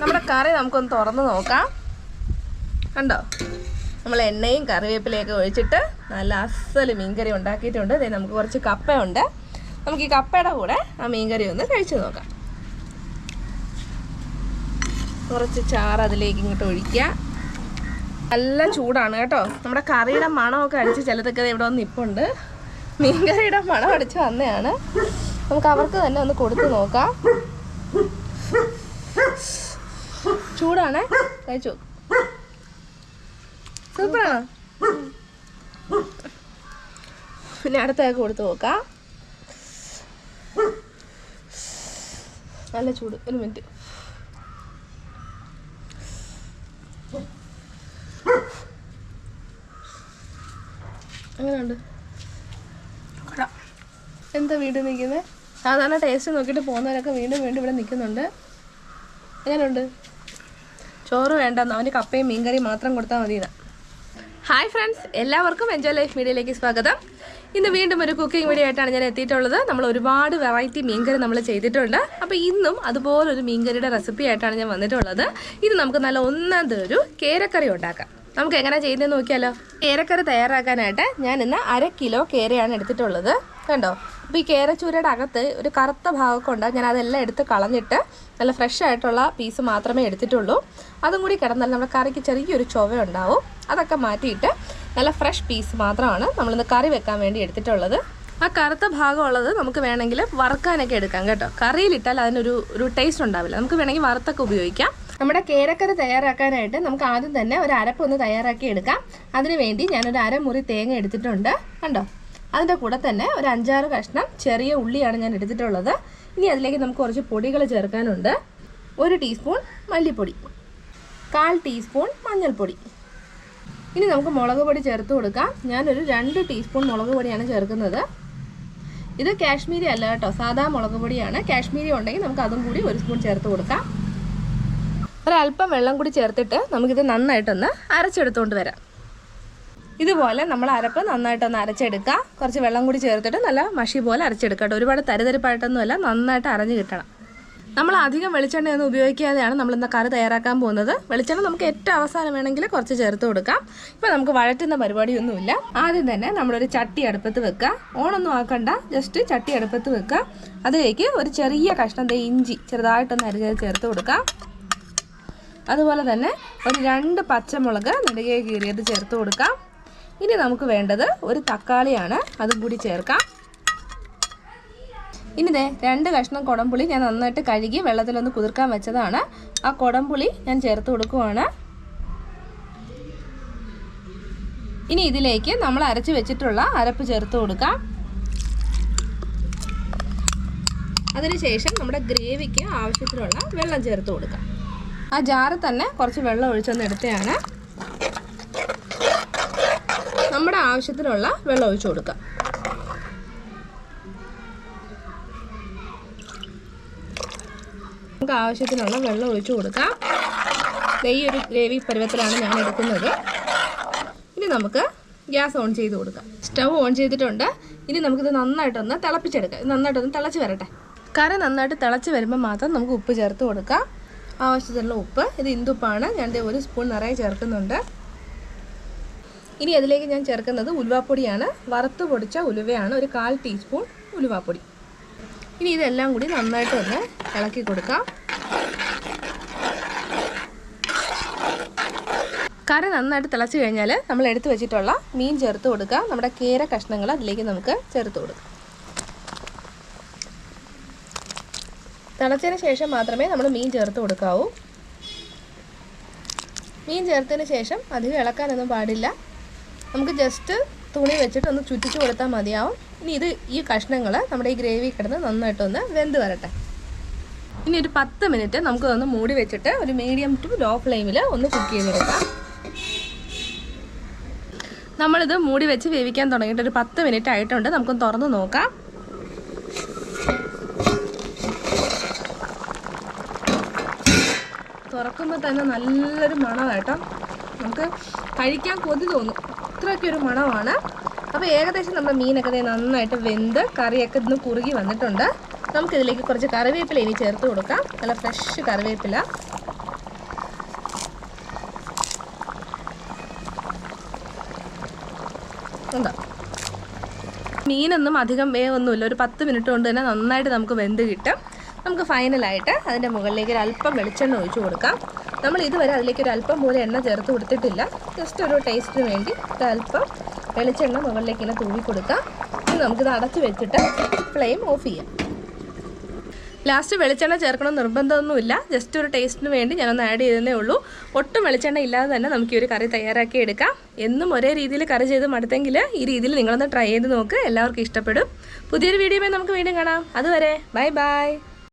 നമ്മുടെ കറി നമുക്കൊന്ന് തുറന്ന് നോക്കാം. കണ്ടോ? നമ്മൾ എണ്ണയും കറിവേപ്പിലയൊക്കെ ഒഴിച്ചിട്ട് നല്ല അസൽ മീൻകറി ഉണ്ടാക്കിയിട്ടുണ്ട്. ദേ നമുക്ക് കുറച്ച് കപ്പയുണ്ട്. നമുക്ക് ഈ കപ്പയുടെ കൂടെ ആ മീൻകറി ഒന്ന് കഴിച്ചു നോക്കാം. കുറച്ച് ചാറ് അതിലേക്ക് ഇങ്ങോട്ട് ഒഴിക്കുക. നല്ല ചൂടാണ് കേട്ടോ. നമ്മുടെ കറിയുടെ മണമൊക്കെ അടിച്ച് ചിലതൊക്കെ ഇവിടെ വന്ന് നിപ്പുണ്ട്. മീൻകറിയുടെ മണം അടിച്ച് വന്നതാണ്. നമുക്ക് അവർക്ക് തന്നെ ഒന്ന് കൊടുത്ത് നോക്കാം. ചൂടാണ്. കഴിച്ചു. സൂപ്പറാണ്? പിന്നെ അടുത്തൊക്കെ കൊടുത്ത് നോക്കാം. നല്ല ചൂട്. ഒരു മിനിറ്റ്. അങ്ങനെയുണ്ട് എന്താ വീണ്ടും നിൽക്കുന്നത് സാധാരണ ടേസ്റ്റ് നോക്കിയിട്ട് പോകുന്നവരൊക്കെ വീണ്ടും വീണ്ടും ഇവിടെ നിൽക്കുന്നുണ്ട്. എങ്ങനെയുണ്ട്? ചോറ് വേണ്ട അവന് കപ്പയും മീൻകറിയും മാത്രം കൊടുത്താൽ മതി ഹായ് ഫ്രണ്ട്സ് എല്ലാവർക്കും എൻജോയ് ലൈഫ് മീഡിയയിലേക്ക് സ്വാഗതം. ഇന്ന് വീണ്ടും ഒരു കുക്കിംഗ് വീഡിയോ ആയിട്ടാണ് ഞാൻ എത്തിയിട്ടുള്ളത്. നമ്മൾ ഒരുപാട് വെറൈറ്റി മീൻകറി നമ്മൾ ചെയ്തിട്ടുണ്ട്. അപ്പോൾ ഇന്നും അതുപോലൊരു മീൻകറിയുടെ റെസിപ്പി ആയിട്ടാണ് ഞാൻ വന്നിട്ടുള്ളത്. ഇത് നമുക്ക് നല്ല ഒന്നാമത് ഒരു കേരക്കറി ഉണ്ടാക്കാം. നമുക്ക് എങ്ങനെ ചെയ്യുന്നതെന്ന് നോക്കിയാലോ? കേരക്കറി തയ്യാറാക്കാനായിട്ട് ഞാൻ ഇന്ന് അര കിലോ കേരയാണ് എടുത്തിട്ടുള്ളത്. കണ്ടോ? അപ്പോൾ ഈ കേരച്ചൂരയുടെ അകത്ത് ഒരു കറുത്ത ഭാഗമൊക്കെ ഉണ്ട്. ഞാൻ അതെല്ലാം എടുത്ത് കളഞ്ഞിട്ട് നല്ല ഫ്രഷ് ആയിട്ടുള്ള പീസ് മാത്രമേ എടുത്തിട്ടുള്ളൂ. അതും കൂടി കിടന്നാൽ നമ്മുടെ കറിക്ക് ചെറിയൊരു ചുവ ഉണ്ടാവും അതൊക്കെ മാറ്റിയിട്ട് നല്ല ഫ്രഷ് പീസ് മാത്രമാണ് നമ്മളിന്ന് കറി വെക്കാൻ വേണ്ടി എടുത്തിട്ടുള്ളത്. ആ കറുത്ത ഭാഗമുള്ളത് നമുക്ക് വേണമെങ്കിൽ വറുക്കാനൊക്കെ എടുക്കാം കേട്ടോ. കറിയിലിട്ടാൽ അതിനൊരു ഒരു ടേസ്റ്റ് ഉണ്ടാവില്ല. നമുക്ക് വേണമെങ്കിൽ വറുത്തൊക്കെ ഉപയോഗിക്കാം. നമ്മുടെ കേരക്കറി തയ്യാറാക്കാനായിട്ട് നമുക്ക് ആദ്യം തന്നെ ഒരു അരപ്പ് ഒന്ന് തയ്യാറാക്കി എടുക്കാം. അതിനുവേണ്ടി ഞാനൊരു അരമുറി തേങ്ങ എടുത്തിട്ടുണ്ട്. കണ്ടോ? അതിന്റെ കൂടെ തന്നെ ഒരു അഞ്ചാറ് കഷ്ണം ചെറിയ ഉള്ളിയാണ് ഞാൻ എടുത്തിട്ടുള്ളത്. ഇനി അതിലേക്ക് നമുക്ക് കുറച്ച് പൊടികൾ ചേർക്കാനുണ്ട്. ഒരു ടീസ്പൂൺ മല്ലിപ്പൊടി. കാൽ ടീസ്പൂൺ മഞ്ഞൾപ്പൊടി. ഇനി നമുക്ക് മുളക് പൊടി ചേർത്ത് കൊടുക്കാം. ഞാനൊരു രണ്ട് ടീസ്പൂൺ മുളക് പൊടിയാണ് ചേർക്കുന്നത്. ഇത് കാശ്മീരി അല്ല കേട്ടോ. സാധാ മുളക് പൊടിയാണ്. കാശ്മീരി ഉണ്ടെങ്കിൽ നമുക്ക് അതും കൂടി ഒരു സ്പൂൺ ചേർത്ത് കൊടുക്കാം. ഒരല്പം വെള്ളം കൂടി ചേർത്തിട്ട് നമുക്കിത് നന്നായിട്ടൊന്ന് അരച്ചെടുത്തുകൊണ്ട് വരാം. ഇതുപോലെ നമ്മൾ അരപ്പ് നന്നായിട്ടൊന്ന് അരച്ചെടുക്കുക കുറച്ച് വെള്ളം കൂടി ചേർത്തിട്ട് നല്ല മഷി പോലെ അരച്ചെടുക്കട്ടെ ഒരുപാട് തരിതരിപ്പായിട്ടൊന്നുമല്ല നന്നായിട്ട് അരഞ്ഞു കിട്ടണം. നമ്മൾ അധികം വെളിച്ചെണ്ണയൊന്നും ഉപയോഗിക്കാതെയാണ് നമ്മൾ ഇന്ന് കറി തയ്യാറാക്കാൻ പോകുന്നത്. വെളിച്ചെണ്ണ നമുക്ക് ഏറ്റവും അവസാനം വേണമെങ്കിൽ കുറച്ച് ചേർത്ത് കൊടുക്കാം. ഇപ്പോൾ നമുക്ക് വഴറ്റുന്ന പരിപാടിയൊന്നുമില്ല. ആദ്യം തന്നെ നമ്മളൊരു ചട്ടി അടുപ്പത്ത് വെക്കുക. ഓണൊന്നും ആക്കണ്ട ജസ്റ്റ് ചട്ടി അടുപ്പത്ത് വെക്കുക. അതിലേക്ക് ഒരു ചെറിയ കഷ്ണം ഇഞ്ചി ചെറുതായിട്ടൊന്ന് അരിഞ്ഞത് ചേർത്ത് കൊടുക്കാം. അതുപോലെ തന്നെ ഒരു രണ്ട് പച്ചമുളക് നെടുകെ കീറിയത് ചേർത്ത് കൊടുക്കാം. ഇനി നമുക്ക് വേണ്ടത് ഒരു തക്കാളിയാണ്. അതും കൂടി ചേർക്കാം. ഇനി രണ്ട് കഷ്ണം കുടംപുളി ഞാൻ നന്നായിട്ട് കഴുകി വെള്ളത്തിലൊന്ന് കുതിർക്കാൻ വെച്ചതാണ്. ആ കുടംപുളി ഞാൻ ചേർത്ത് കൊടുക്കുവാണ്. ഇനി ഇതിലേക്ക് നമ്മൾ അരച്ച് വെച്ചിട്ടുള്ള അരപ്പ് ചേർത്ത് കൊടുക്കാം. അതിനുശേഷം നമ്മുടെ ഗ്രേവിക്ക് ആവശ്യത്തിനുള്ള വെള്ളം ചേർത്ത് കൊടുക്കാം. ആ ജാറിൽ തന്നെ കുറച്ച് വെള്ളം ഒഴിച്ചൊന്ന് എടുത്തതാണ് നമ്മുടെ ആവശ്യത്തിനുള്ള വെള്ളം ഒഴിച്ചു കൊടുക്കുക നമുക്ക് ആവശ്യത്തിനുള്ള വെള്ളം ഒഴിച്ചു കൊടുക്കാം. ഈ ഒരു ഗ്രേവി പരുവത്തിലാണ് ഞാൻ എടുക്കുന്നത്. ഇനി നമുക്ക് ഗ്യാസ് ഓൺ ചെയ്ത് കൊടുക്കാം. സ്റ്റൗ ഓൺ ചെയ്തിട്ടുണ്ട്. ഇനി നമുക്കിത് നന്നായിട്ടൊന്ന് തിളപ്പിച്ചെടുക്കാം. നന്നായിട്ടൊന്ന് തിളച്ച് വരട്ടെ. കറി നന്നായിട്ട് തിളച്ച് വരുമ്പോൾ മാത്രം നമുക്ക് ഉപ്പ് ചേർത്ത് കൊടുക്കാം. ആവശ്യത്തിനുള്ള ഉപ്പ് ഇത് ഇന്ദുപ്പാണ്. ഞാൻ ഒരു സ്പൂൺ നിറയെ ചേർക്കുന്നുണ്ട്. ഇനി അതിലേക്ക് ഞാൻ ചേർക്കുന്നത് ഉലുവാപ്പൊടിയാണ്. വറുത്ത് പൊടിച്ച ഉലുവയാണ് ഒരു കാൽ ടീസ്പൂൺ ഉലുവാപ്പൊടി. ഇനി ഇതെല്ലാം കൂടി നന്നായിട്ട് ഒന്ന് ഇളക്കി കൊടുക്കാം. കറി നന്നായിട്ട് തിളച്ച് കഴിഞ്ഞാൽ നമ്മൾ എടുത്തു വെച്ചിട്ടുള്ള മീൻ ചേർത്ത് കൊടുക്കുക നമ്മുടെ കേര കഷ്ണങ്ങൾ അതിലേക്ക് നമുക്ക് ചേർത്ത് കൊടുക്കാം. തിളച്ചതിന് ശേഷം മാത്രമേ നമ്മൾ മീൻ ചേർത്ത് കൊടുക്കാവൂ. മീൻ ചേർത്തതിന് ശേഷം അധികം ഇളക്കാനൊന്നും പാടില്ല. നമുക്ക് ജസ്റ്റ് തുണി വെച്ചിട്ട് ഒന്ന് ചുറ്റിച്ച് കൊടുത്താൽ മതിയാവും. ഇനി ഇത് ഈ കഷ്ണങ്ങൾ നമ്മുടെ ഈ ഗ്രേവി കിടന്ന് നന്നായിട്ടൊന്ന് വെന്ത് വരട്ടെ. ഇനി ഒരു പത്ത് മിനിറ്റ് നമുക്ക് ഒന്ന് മൂടി വെച്ചിട്ട് ഒരു മീഡിയം ടു ലോ ഫ്ലെയിമിൽ ഒന്ന് കുക്ക് ചെയ്തെടുക്കാം. നമ്മളിത് മൂടി വെച്ച് വേവിക്കാൻ തുടങ്ങിയിട്ട് ഒരു പത്ത് മിനിറ്റ് ആയിട്ടുണ്ട്. നമുക്കൊന്ന് തുറന്ന് നോക്കാം. തുറക്കുമ്പോൾ തന്നെ നല്ലൊരു മണമായിട്ടോ നമുക്ക് കഴിക്കാൻ കൊതി തോന്നും. അത്രയ്ക്ക് ഒരു മണമാണ് അപ്പോൾ ഏകദേശം നമ്മുടെ മീനൊക്കെ നന്നായിട്ട് വെന്ത് കറിയൊക്കെ ഇന്ന് കുറുകി വന്നിട്ടുണ്ട്. നമുക്കിതിലേക്ക് കുറച്ച് കറിവേപ്പില ഇനി ചേർത്ത് കൊടുക്കാം. നല്ല ഫ്രഷ് കറിവേപ്പില. മീനൊന്നും അധികം വേവൊന്നുമില്ല. ഒരു പത്ത് മിനിറ്റ് കൊണ്ട് തന്നെ നന്നായിട്ട് നമുക്ക് വെന്ത് കിട്ടും. നമുക്ക് ഫൈനലായിട്ട് അതിന്റെ മുകളിലേക്ക് ഒരു അല്പം വെളിച്ചെണ്ണ ഒഴിച്ചു കൊടുക്കാം. നമ്മൾ ഇതുവരെ അതിലേക്ക് ഒരു അല്പം പോലും എണ്ണ ചേർത്ത് കൊടുത്തിട്ടില്ല. ജസ്റ്റ് ഒരു ടേസ്റ്റിന് വേണ്ടി ഒരു അല്പം വെളിച്ചെണ്ണ മുകളിലേക്ക് ഇങ്ങനെ തൂവി കൊടുക്കാം. ഇനി നമുക്കിത് അടച്ചു വെച്ചിട്ട് ഫ്ലെയിം ഓഫ് ചെയ്യാം. ലാസ്റ്റ് വെളിച്ചെണ്ണ ചേർക്കണം നിർബന്ധമൊന്നുമില്ല. ജസ്റ്റ് ഒരു ടേസ്റ്റിന് വേണ്ടി ഞാനൊന്ന് ആഡ് ചെയ്തതേ ഉള്ളൂ. ഒട്ടും വെളിച്ചെണ്ണ ഇല്ലാതെ തന്നെ നമുക്ക് ഈ ഒരു കറി തയ്യാറാക്കി എടുക്കാം. എന്നും ഒരേ രീതിയിൽ കറി ചെയ്ത് മടുത്തെങ്കിൽ ഈ രീതിയിൽ നിങ്ങളൊന്ന് ട്രൈ ചെയ്ത് നോക്ക്. എല്ലാവർക്കും ഇഷ്ടപ്പെടും. പുതിയൊരു വീഡിയോയിൽ നമുക്ക് വീണ്ടും കാണാം. അതുവരെ ബൈ ബൈ